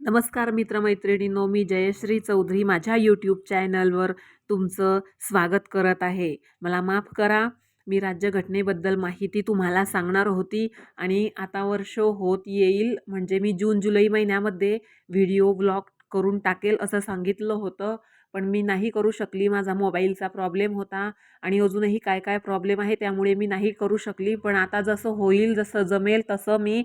नमस्कार मित्रमैत्रिणींनो मी जयश्री चौधरी माझ्या यूट्यूब चॅनलवर तुमचं स्वागत करत आहे. मला माफ करा मी राज्यघटनेबद्दल माहिती तुम्हाला सांगणार होती आणि आता वर्ष होत येईल म्हणजे मी जून जुलै महिन्यामध्ये व्हिडिओ ब्लॉग करून टाकेल असं सांगितलं होतं. पण मी नाही करू शकली माझा मोबाईलचा प्रॉब्लेम होता आणि अजूनही काय काय प्रॉब्लेम आहे त्यामुळे मी नाही करू शकली. पण आता जसं होईल जसं जमेल तसं मी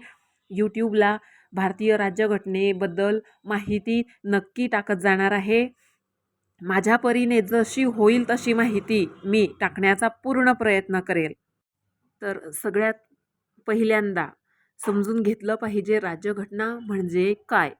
यूट्यूबला भारतीय राज्यघटनेबद्दल माहिती नक्की टाकत जाणार आहे. माझ्या परीने जशी होईल तशी माहिती मी टाकण्याचा पूर्ण प्रयत्न करेल. तर सगळ्यात पहिल्यांदा समजून घेतलं पाहिजे राज्यघटना म्हणजे काय?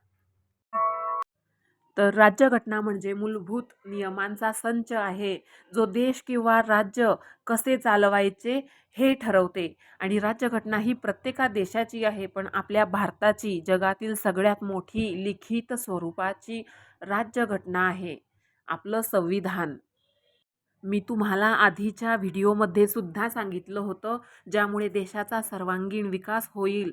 तर राज्यघटना म्हणजे मूलभूत नियमांचा संच आहे. जो देश किंवा राज्य कसे चालवायचे हे ठरवते. आणि राज्यघटना ही प्रत्येका देशाची आहे पण आपल्या भारताची जगातील सगळ्यात मोठी लिखित स्वरूपाची राज्यघटना आहे. आपलं संविधान. मी तुम्हाला आधीच्या व्हिडिओमध्ये सुद्धा सांगितलं होतं ज्यामुळे देशाचा सर्वांगीण विकास होईल.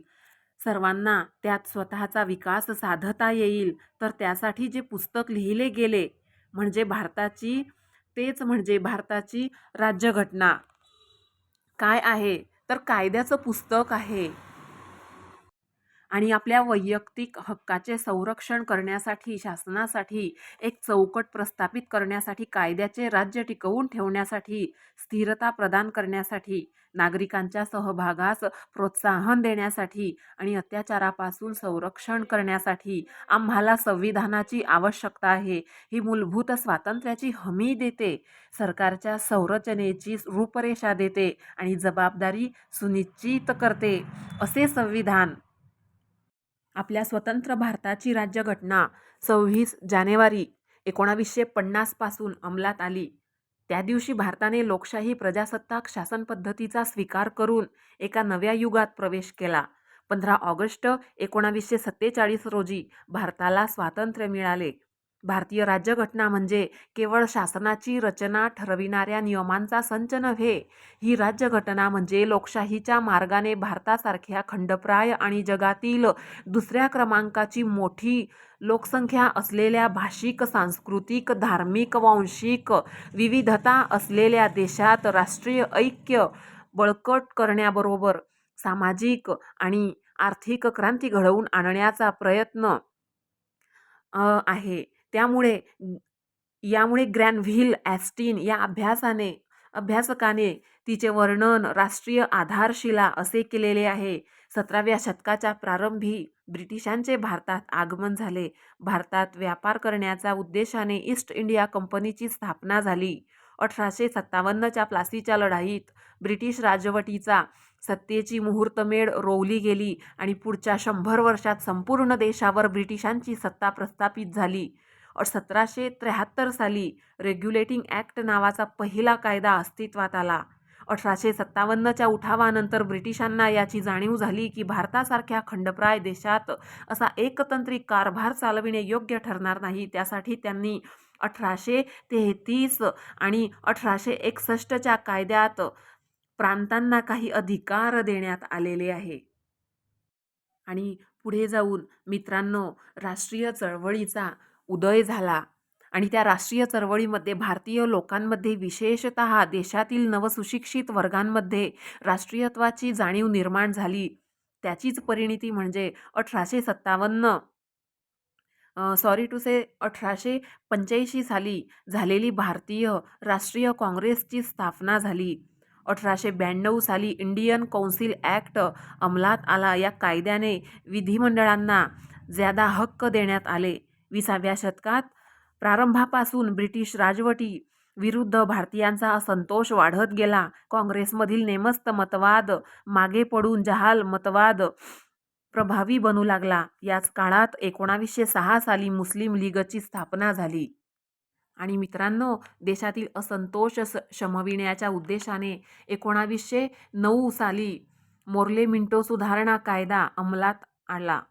सर्वांना त्यात स्वतःचा विकास साधता येईल. तर त्यासाठी जे पुस्तक लिहिले गेले म्हणजे भारताची तेच म्हणजे भारताची राज्यघटना. काय आहे? तर कायद्याचं पुस्तक आहे. आणि आपल्या वैयक्तिक हक्काचे संरक्षण करण्यासाठी शासनासाठी एक चौकट प्रस्थापित करण्यासाठी कायद्याचे राज्य टिकवून ठेवण्यासाठी स्थिरता प्रदान करण्यासाठी नागरिकांच्या सहभागास प्रोत्साहन देण्यासाठी आणि अत्याचारापासून संरक्षण करण्यासाठी आम्हाला संविधानाची आवश्यकता आहे. ही मूलभूत स्वातंत्र्याची हमी देते. सरकारच्या संरचनेची रूपरेषा देते आणि जबाबदारी सुनिश्चित करते. असे संविधान आपल्या स्वतंत्र भारताची राज्यघटना सव्वीस जानेवारी एकोणावीसशे पन्नासपासून अंमलात आली. त्या दिवशी भारताने लोकशाही प्रजासत्ताक शासन पद्धतीचा स्वीकार करून एका नव्या युगात प्रवेश केला. पंधरा ऑगस्ट एकोणावीसशे सत्तेचाळीस रोजी भारताला स्वातंत्र्य मिळाले. भारतीय राज्यघटना म्हणजे केवळ शासनाची रचना ठरविणाऱ्या नियमांचा संच नव्हे ही राज्यघटना म्हणजे लोकशाहीच्या मार्गाने भारतासारख्या खंडप्राय आणि जगातील दुसऱ्या क्रमांकाची मोठी लोकसंख्या असलेल्या भाषिक सांस्कृतिक धार्मिक वांशिक विविधता असलेल्या देशात राष्ट्रीय ऐक्य बळकट करण्याबरोबर सामाजिक आणि आर्थिक क्रांती घडवून आणण्याचा प्रयत्न आहे. त्यामुळे यामुळे ग्रॅनव्हिल ॲस्टिन या अभ्यासाने अभ्यासकाने तिचे वर्णन राष्ट्रीय आधारशिला असे केलेले आहे. सतराव्या शतकाच्या प्रारंभी ब्रिटिशांचे भारतात आगमन झाले. भारतात व्यापार करण्याच्या उद्देशाने ईस्ट इंडिया कंपनीची स्थापना झाली. अठराशे सत्तावन्नच्या प्लासीच्या लढाईत ब्रिटिश राजवटीचा सत्तेची मुहूर्तमेढ रोवली गेली आणि पुढच्या शंभर वर्षात संपूर्ण देशावर ब्रिटिशांची सत्ता प्रस्थापित झाली. सतराशे त्र्याहत्तर साली रेग्युलेटिंग ॲक्ट नावाचा पहिला कायदा अस्तित्वात आला. अठराशे सत्तावन्नच्या उठावानंतर ब्रिटिशांना याची जाणीव झाली की भारतासारख्या खंडप्राय देशात असा एकतंत्री कारभार चालविणे योग्य ठरणार नाही. त्यासाठी त्यांनी अठराशे तेहतीस आणि अठराशे एकसष्टच्या कायद्यात प्रांतांना काही अधिकार देण्यात आलेले आहे. आणि पुढे जाऊन मित्रांनो राष्ट्रीय चळवळीचा उदय झाला. आणि त्या राष्ट्रीय चळवळीमध्ये भारतीय लोकांमध्ये विशेषत देशातील नवसुशिक्षित वर्गांमध्ये राष्ट्रीयत्वाची जाणीव निर्माण झाली. त्याचीच परिणिती म्हणजे अठराशे सत्तावन्न सॉरी टू से अठराशे पंच्याऐंशी साली झालेली भारतीय राष्ट्रीय काँग्रेसची स्थापना झाली. अठराशे ब्याण्णव साली इंडियन कौन्सिल ॲक्ट अंमलात आला या कायद्याने विधिमंडळांना ज्यादा हक्क देण्यात आले. विसाव्या शतकात प्रारंभापासून ब्रिटिश राजवटी विरुद्ध भारतीयांचा असंतोष वाढत गेला. काँग्रेसमधील नेमस्त मतवाद मागे पडून जहाल मतवाद प्रभावी बनू लागला. याच काळात एकोणावीसशे सहा साली मुस्लिम लीगची स्थापना झाली. आणि मित्रांनो देशातील असंतोष शमविण्याच्या उद्देशाने एकोणावीसशे नऊ साली मोर्ले मिंटो सुधारणा कायदा अंमलात आला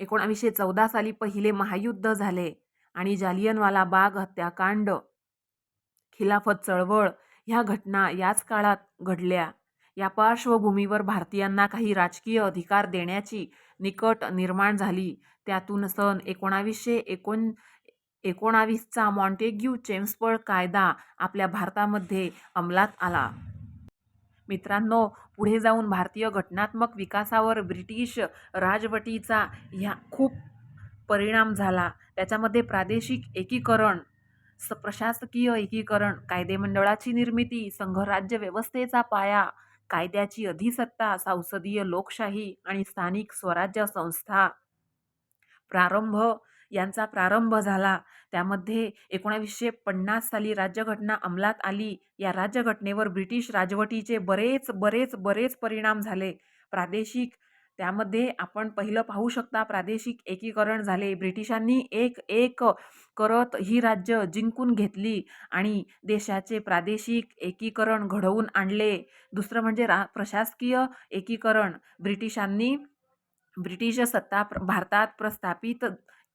एकोणावीसशे चौदा साली पहिले महायुद्ध झाले आणि जालियनवाला बाग हत्याकांड खिलाफत चळवळ ह्या घटना याच काळात घडल्या. या पार्श्वभूमीवर भारतीयांना काही राजकीय अधिकार देण्याची निकट निर्माण झाली. त्यातून सन एकोणावीसशे एकोण एकोणावीसचा मॉन्टेग्यू चेम्सपळ कायदा आपल्या भारतामध्ये अंमलात आला. मित्रांनो पुढे जाऊन भारतीय घटनात्मक विकासावर ब्रिटिश राजवटीचा ह्या खूप परिणाम झाला. त्याच्यामध्ये प्रादेशिक एकीकरण स प्रशासकीय एकीकरण कायदेमंडळाची निर्मिती संघराज्य व्यवस्थेचा पाया कायद्याची अधिसत्ता संसदीय लोकशाही आणि स्थानिक स्वराज्य संस्था. प्रारंभ यांचा प्रारंभ झाला. त्यामध्ये एकोणावीसशे पन्नास साली राज्यघटना अंमलात आली. या राज्यघटनेवर ब्रिटिश राजवटीचे बरेच बरेच बरेच परिणाम झाले. प्रादेशिक त्यामध्ये आपण पहिलं पाहू शकता प्रादेशिक एकीकरण झाले. ब्रिटिशांनी एक एक करत ही राज्य जिंकून घेतली आणि देशाचे प्रादेशिक एकीकरण घडवून आणले. दुसरं म्हणजे रा प्रशासकीय एकीकरण. ब्रिटिशांनी ब्रिटिश सत्ता प्र भारतात प्रस्थापित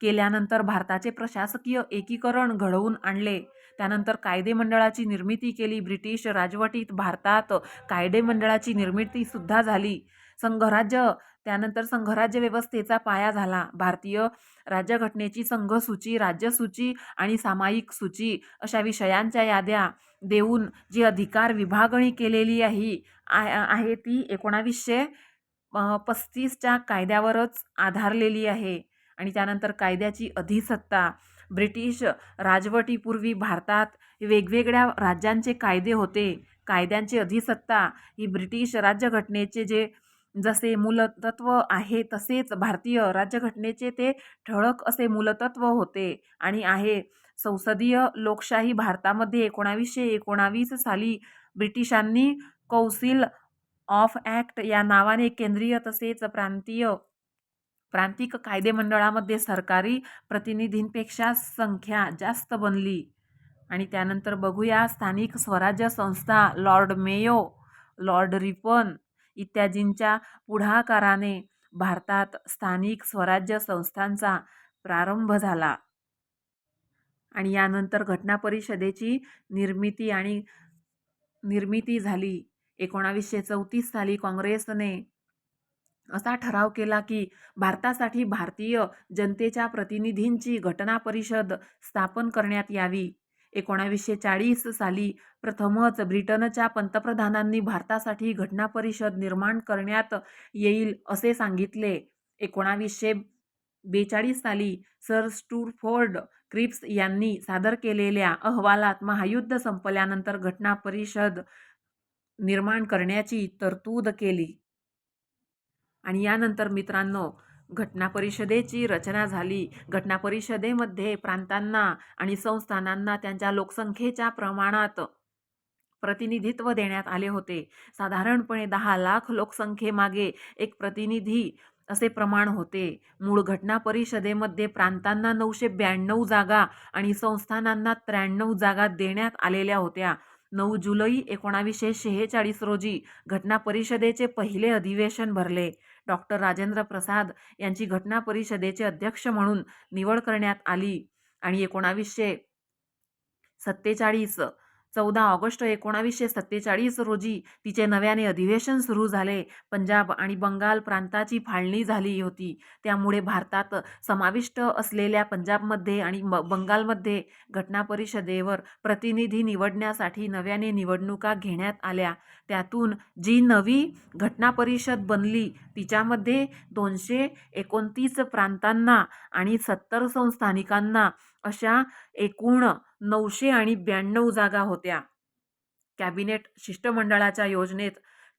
केल्यानंतर भारताचे प्रशासकीय एकीकरण घडवून आणले. त्यानंतर कायदेमंडळाची निर्मिती केली. ब्रिटिश राजवटीत भारतात कायदेमंडळाची निर्मितीसुद्धा झाली. संघराज्य त्यानंतर संघराज्य व्यवस्थेचा पाया झाला. भारतीय राज्यघटनेची संघसूची राज्यसूची आणि सामायिक सूची अशा विषयांच्या याद्या देऊन जी अधिकार विभागणी केलेली आहे आहे ती एकोणावीसशे पस्तीसच्या कायद्यावरच आधारलेली आहे. आणि त्यानंतर कायद्याची अधिसत्ता. ब्रिटिश राजवटीपूर्वी भारतात वेगवेगळ्या राज्यांचे कायदे होते. कायद्यांची अधिसत्ता ही ब्रिटिश राज्यघटनेचे जे जसे मूलतत्व आहे तसेच भारतीय राज्यघटनेचे ते ठळक असे मूलतत्व होते आणि आहे. संसदीय लोकशाही भारतामध्ये एकोणावीसशे एकोणावीस साली ब्रिटिशांनी कौन्सिल ऑफ ॲक्ट या नावाने केंद्रीय तसेच प्रांतीय प्रांतिक कायदेमंडळामध्ये सरकारी प्रतिनिधींपेक्षा संख्या जास्त बनली. आणि त्यानंतर बघूया स्थानिक स्वराज्य संस्था लॉर्ड मेयो लॉर्ड रिपन इत्यादींच्या पुढाकाराने भारतात स्थानिक स्वराज्य संस्थांचा प्रारंभ झाला. आणि यानंतर घटना परिषदेची निर्मिती आणि निर्मिती झाली. एकोणावीसशे चौतीस साली काँग्रेसने असा ठराव केला की भारतासाठी भारतीय जनतेच्या प्रतिनिधींची घटना परिषद स्थापन करण्यात यावी. एकोणावीसशे चाळीस साली प्रथमच ब्रिटनच्या पंतप्रधानांनी भारतासाठी घटना परिषद निर्माण करण्यात येईल असे सांगितले. एकोणावीसशे बेचाळीस साली सर स्टूरफोर्ड क्रिप्स यांनी सादर केलेल्या अहवालात महायुद्ध संपल्यानंतर घटना परिषद निर्माण करण्याची तरतूद केली. आणि यानंतर मित्रांनो घटना परिषदेची रचना झाली. घटना परिषदेमध्ये प्रांतांना आणि संस्थानांना त्यांच्या लोकसंख्येच्या प्रमाणात प्रतिनिधित्व देण्यात आले होते. साधारणपणे दहा लाख लोकसंख्येमागे एक प्रतिनिधी असे प्रमाण होते. मूळ घटना परिषदेमध्ये प्रांतांना नऊशे ब्याण्णव जागा आणि संस्थानांना त्र्याण्णव जागा देण्यात आलेल्या होत्या. नऊ जुलै एकोणावीसशे शेहेचाळीस रोजी घटना परिषदेचे पहिले अधिवेशन भरले. डॉक्टर राजेंद्र प्रसाद यांची घटना परिषदेचे अध्यक्ष म्हणून निवड करण्यात आली आणि एकोणावीसशे सत्तेचाळीस चौदा ऑगस्ट एकोणावीसशे सत्तेचाळीस रोजी तिचे नव्याने अधिवेशन सुरू झाले. पंजाब आणि बंगाल प्रांताची फाळणी झाली होती. त्यामुळे भारतात समाविष्ट असलेल्या पंजाबमध्ये आणि म बंगालमध्ये घटना परिषदेवर प्रतिनिधी निवडण्यासाठी नव्याने निवडणुका घेण्यात आल्या. त्यातून जी नवी घटना परिषद बनली तिच्यामध्ये दोनशे एकोणतीस प्रांतांना आणि सत्तर संस्थानिकांना अशा एकूण नऊशे आणि ब्याण्णव जागा होत्या. कॅबिनेट शिष्टमंडळाच्या योजनेत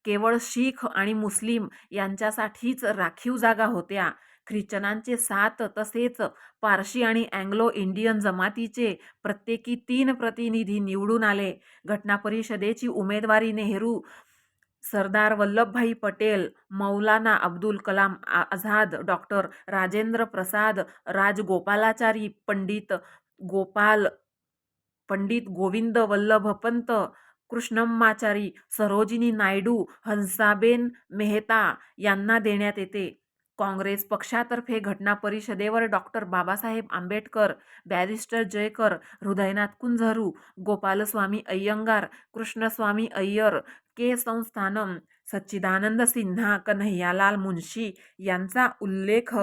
केवळ शीख आणि मुस्लिम यांच्यासाठीच राखीव जागा होत्या. ख्रिश्चनांचे सात तसेच पारशी आणि अँग्लो इंडियन जमातीचे प्रत्येकी तीन प्रतिनिधी निवडून आले. घटना परिषदेची उमेदवारी नेहरू सरदार वल्लभभाई पटेल मौलाना अब्दुल कलाम आझाद डॉक्टर राजेंद्र प्रसाद राजगोपालाचारी पंडित गोपाल पंडित गोविंद वल्लभपंत कृष्णम्माचारी सरोजिनी नायडू हंसाबेन मेहता यांना देण्यात येते. काँग्रेस पक्षातर्फे घटना परिषदेवर doctor Babasaheb Ambedkar barrister Jayakar Hridaynath Kunzru Gopalaswami Ayyangar Krishnaswami Iyer K Santhanam Sachchidananda Sinha Kanhaiyalal Munshi यांचा उल्लेख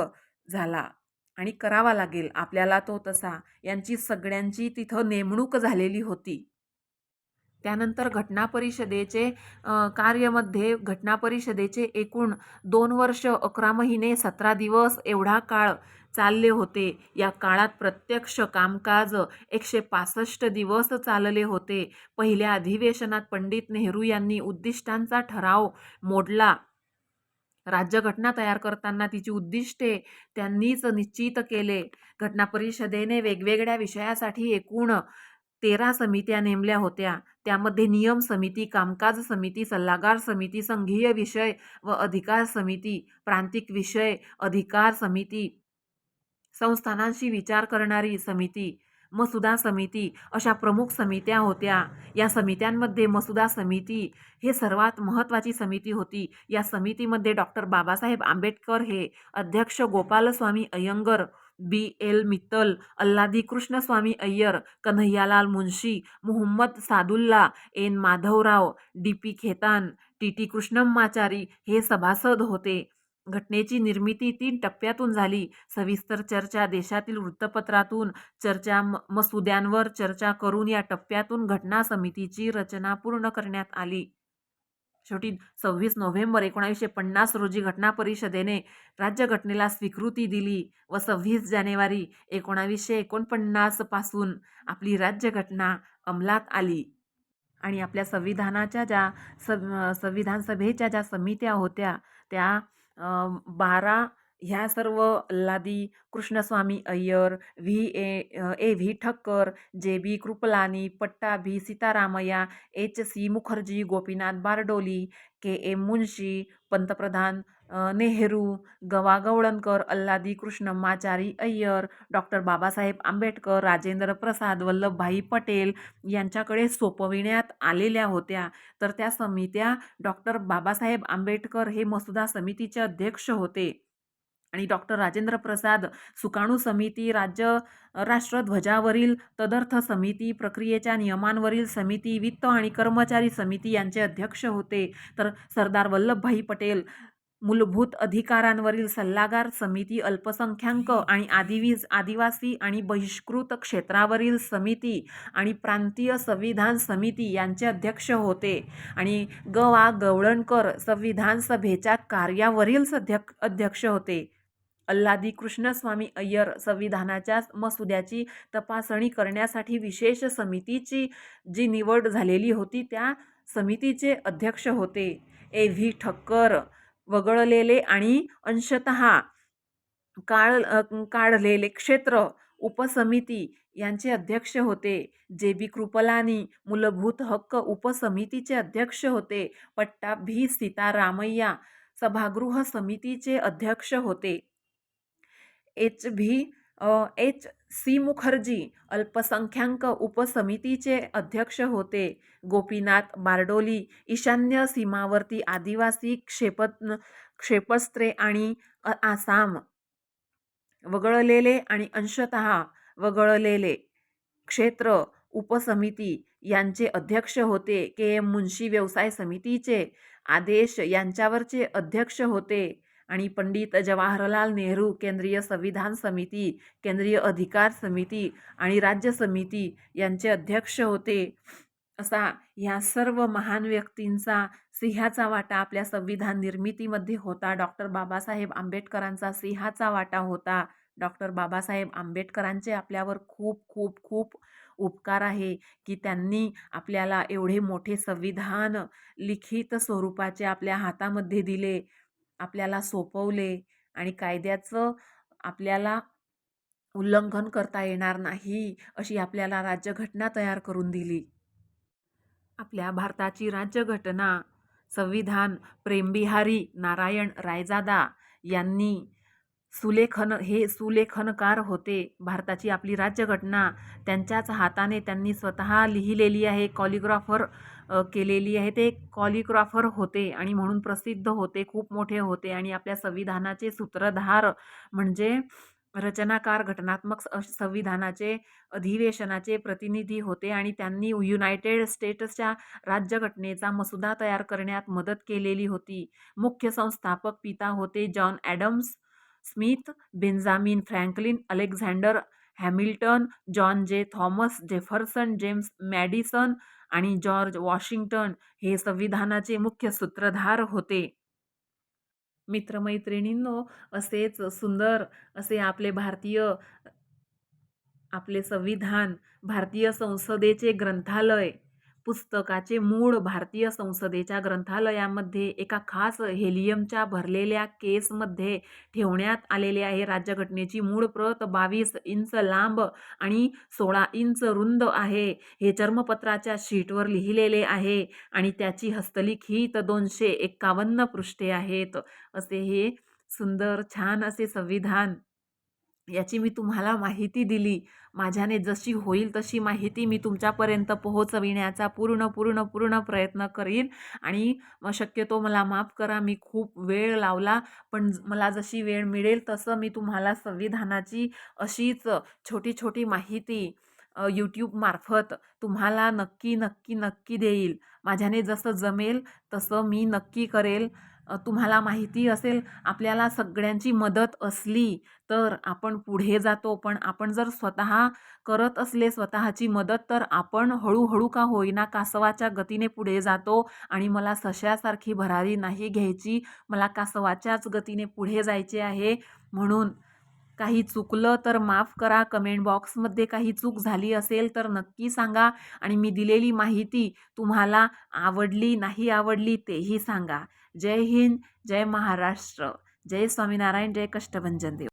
झाला. आणि करावा लागेल. आपल्याला तो तसा. यांची सगळ्यांची तिथं नेमणूक झालेली होती. त्यानंतर घटना परिषदेचे कार्यमध्ये कार्यामध्ये घटना परिषदेचे एकूण दोन वर्ष अकरा महिने सतरा दिवस एवढा काळ चालले होते. या काळात प्रत्यक्ष कामकाज एकशे पासष्ट दिवस चालले होते. पहिल्या अधिवेशनात पंडित नेहरू यांनी उद्दिष्टांचा ठराव मोडला. राज्यघटना तयार करताना तिची उद्दिष्टे त्यांनीच निश्चित केले. घटना परिषदेने वेगवेगळ्या विषयासाठी एकूण तेरा समित्या नेमल्या होत्या. त्यामध्ये नियम समिती कामकाज समिती सल्लागार समिती संघीय विषय व अधिकार समिती प्रांतिक विषय अधिकार समिती संस्थानांशी विचार करणारी समिती मसुदा समिती अशा प्रमुख समित्या होत्या. या समित्यांमध्ये मसुदा समिती हे सर्वात महत्त्वाची समिती होती. या समितीमध्ये डॉक्टर बाबासाहेब आंबेडकर हे अध्यक्ष Gopalaswami Ayyangar B. L. Mittal Alladi Krishnaswami Iyer Kanhaiyalal Munshi Mohammad Saadulla N. Madhavrao D. P. Khaitan T. T. Krishnamachari हे सभासद होते. घटनेची निर्मिती तीन टप्प्यातून झाली. सविस्तर चर्चा देशातील वृत्तपत्रातून चर्चा म मसुद्यांवर चर्चा करून या टप्प्यातून घटना समितीची रचना पूर्ण करण्यात आली. शेवटी सव्वीस नोव्हेंबर एकोणावीसशे पन्नास रोजी घटना परिषदेने राज्यघटनेला स्वीकृती दिली व सव्वीस जानेवारी एकोणावीसशे एकोणपन्नासपासून आपली राज्यघटना अंमलात आली. आणि आपल्या संविधानाच्या ज्या संविधान सभेच्या ज्या समित्या होत्या त्या बारा ह्या सर्व लादी Krishnaswami Iyer V A A V Thakkar J B Kripalani Pattabhi Sitaramayya H C Mukherjee Gopinath Bardoloi K M Munshi पंतप्रधान नेहरू गवा गवळणकर अल्लादी कृष्णम्माचारी अय्यर डॉक्टर बाबासाहेब आंबेडकर राजेंद्र प्रसाद वल्लभभाई पटेल यांच्याकडे सोपविण्यात आलेल्या होत्या. तर त्या समित्या डॉक्टर बाबासाहेब आंबेडकर हे मसुदा समितीचे अध्यक्ष होते. आणि डॉक्टर राजेंद्र प्रसाद सुकाणू समिती राज्य राष्ट्रध्वजावरील तदर्थ समिती प्रक्रियेच्या नियमांवरील समिती वित्त आणि कर्मचारी समिती यांचे अध्यक्ष होते. तर सरदार वल्लभभाई पटेल मूलभूत अधिकारांवरील सल्लागार समिती अल्पसंख्याक आणि आदिवीज आदिवासी आणि बहिष्कृत क्षेत्रावरील समिती आणि प्रांतीय संविधान समिती यांचे अध्यक्ष होते. आणि ग. वा. गवळणकर संविधान सभेच्या कार्यावरील सध्यक अध्यक्ष होते. अल्लादी कृष्णस्वामी अय्यर संविधानाच्या मसुद्याची तपासणी करण्यासाठी विशेष समितीची जी निवड झालेली होती त्या समितीचे अध्यक्ष होते. ए. व्ही. ठक्कर वगळलेले आणि अंशतः काळ काढलेले क्षेत्र उपसमिती यांचे अध्यक्ष होते. जे बी कृपलानी मूलभूत हक्क उपसमितीचे अध्यक्ष होते. पट्टा भी सीतारामय्या सभागृह समितीचे अध्यक्ष होते. H V H. C. Mukherjee अल्पसंख्याक उपसमितीचे अध्यक्ष होते. गोपीनाथ बारडोली ईशान्य सीमावर्ती आदिवासी क्षेपत क्षेपस्त्रे आणि आसाम. वगळलेले आणि अंशतः वगळलेले क्षेत्र उपसमिती यांचे अध्यक्ष होते. के. एम. मुन्शी व्यवसाय समितीचे आदेश यांच्यावरचे अध्यक्ष होते. आणि पंडित जवाहरलाल नेहरू केंद्रीय संविधान समिती केंद्रीय अधिकार समिती आणि राज्य समिती यांचे अध्यक्ष होते. असा ह्या सर्व महान व्यक्तींचा सिंहाचा वाटा आपल्या संविधान निर्मितीमध्ये होता. डॉक्टर बाबासाहेब आंबेडकरांचा सिंहाचा वाटा होता. डॉक्टर बाबासाहेब आंबेडकरांचे आपल्यावर खूप खूप खूप उपकार आहे की त्यांनी आपल्याला एवढे मोठे संविधान लिखित स्वरूपाचे आपल्या हातामध्ये दिले. आपल्याला सोपवले आणि कायद्याचं आपल्याला उल्लंघन करता येणार नाही अशी आपल्याला राज्यघटना तयार करून दिली. आपल्या भारताची राज्यघटना संविधान प्रेमबिहारी नारायण रायजादा यांनी सुलेखन हे सुलेखनकार होते. भारताची आपली राज्यघटना त्यांच्याच हाताने त्यांनी स्वतः लिहिलेली आहे. कॉलिग्राफर केलेली आहे. ते कॉलिग्राफर होते आणि म्हणून प्रसिद्ध होते खूप मोठे होते आणि आपल्या संविधानाचे सूत्रधार म्हणजे रचनाकार घटनात्मक संविधानाचे अधिवेशनाचे प्रतिनिधी होते आणि त्यांनी युनायटेड स्टेट्सच्या राज्यघटनेचा मसुदा तयार करण्यात मदत केलेली होती. मुख्य संस्थापक पिता होते John Adams Smith Benjamin Franklin Alexander Hamilton John Jay Thomas Jefferson James Madison आणि जॉर्ज वॉशिंग्टन हे संविधानाचे मुख्य सूत्रधार होते. मित्रमैत्रिणींनो असेच सुंदर असे आपले भारतीय आपले संविधान भारतीय संसदेचे ग्रंथालय पुस्तकाचे मूळ भारतीय संसदेच्या ग्रंथालयामध्ये एका खास हेलियमच्या भरलेल्या केसमध्ये ठेवण्यात आलेले आहे. राज्यघटनेची मूळ प्रत बावीस इंच लांब आणि सोळा इंच रुंद आहे. हे चर्मपत्राच्या शीटवर लिहिलेले आहे आणि त्याची हस्तलिखित दोनशे एक्कावन्न पृष्ठे आहेत. असे हे सुंदर छान असे संविधान याची मी तुम्हाला माहिती दिली. माझ्याने जशी होईल तशी माहिती मी तुमच्यापर्यंत पोहोचविण्याचा पूर्ण पूर्ण पूर्ण प्रयत्न करीन. आणि मग शक्यतो मला माफ करा मी खूप वेळ लावला. पण मला जशी वेळ मिळेल तसं मी तुम्हाला संविधानाची अशीच छोटी छोटी माहिती यूट्यूबमार्फत तुम्हाला नक्की नक्की नक्की देईल. माझ्याने जसं जमेल तसं मी नक्की करेल. तुम्हाला माहिती असेल आपल्याला सगळ्यांची मदत असली तर आपण पुढे जातो. पण आपण जर स्वतः करत असले स्वतःची मदत तर आपण हळूहळू का होईना कासवाच्या गतीने पुढे जातो आणि मला सश्यासारखी भरारी नाही घ्यायची. मला कासवाच्याच गतीने पुढे जायचे आहे. म्हणून काही चुकलं तर माफ करा. कमेंट बॉक्समध्ये काही चूक झाली असेल तर नक्की सांगा आणि मी दिलेली माहिती तुम्हाला आवडली नाही आवडली तेही सांगा. जय हिंद जय महाराष्ट्र जय स्वामीनारायण जय कष्टभंजन देव